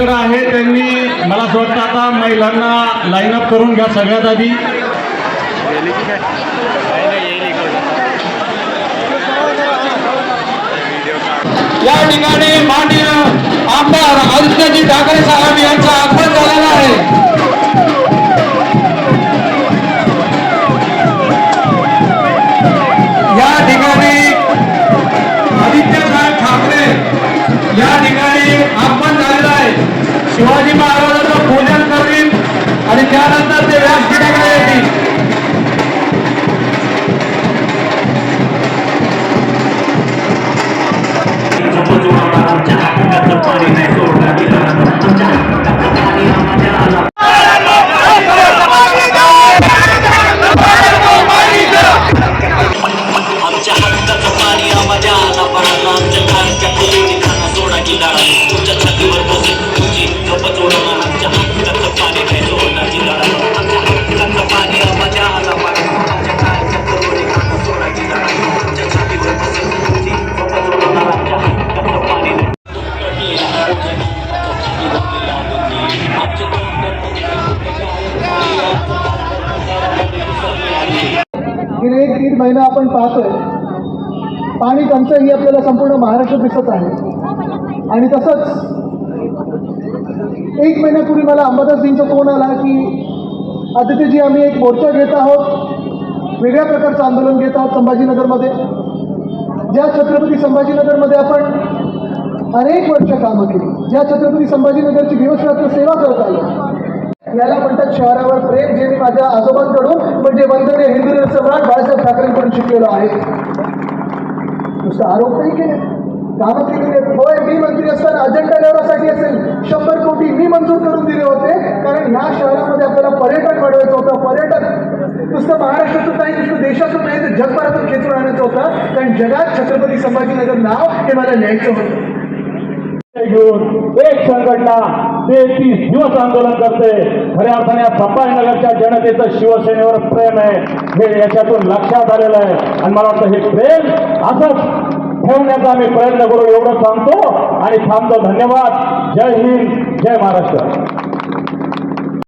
कार्यकर्ते आहे त्यांनी मला असं वाटतं आता महिलांना लाईन अप करून घ्या सगळ्यात आधी. या ठिकाणी माननीय आमदार आदित्यजी ठाकरे साहेब यांचा حقيقة الطريق एक दीड महिना आपण पाहतोय. पाणी टंचाई आपल्याला संपूर्ण महाराष्ट्र दिसत आहे. आणि तसंच एक महिन्यापूर्वी मला अंबादासजींचा फोन आला की आदित्यजी आम्ही एक मोर्चा घेत आहोत. वेगळ्या प्रकारचं आंदोलन घेत आहोत संभाजीनगरमध्ये. ज्या छत्रपती संभाजीनगरमध्ये आपण अनेक वर्ष कामं केली ज्या छत्रपती संभाजीनगरची दिवसरात्र सेवा करत आलो याला म्हणतात शहरावर प्रेम जे मी माझ्या आजोबांकडून म्हणजे वंदनीय हिंदू सम्राट बाळासाहेब ठाकरेंकडून शिकलेलो आहे. नुसतं आरोप नाही केले. कामं केलेली आहेत होय मी मंत्री असताना अजेंडा लेवलासाठी असेल. शंभर कोटी मी मंजूर करून दिले होते. कारण ह्या शहरामध्ये आपल्याला पर्यटन वाढवायचं होतं. पर्यटन नुसतं महाराष्ट्रातून नाही नुसतं देशातून नाही तर जगभरातून खेचून आणायचं होतं. कारण जगात छत्रपती संभाजीनगर नाव हे मला न्यायचं होतं. घेऊन एक संघटना तेहतीस दिवस आंदोलन करते. खऱ्या अर्थाने संभाजीनगरच्या जनतेचं शिवसेनेवर प्रेम आहे. हे याच्यातून लक्षात आलेलं आहे. आणि मला वाटतं हे प्रेम असंच ठेवण्याचा आम्ही प्रयत्न करू. एवढं सांगतो आणि थांबतो. धन्यवाद. जय हिंद. जय महाराष्ट्र.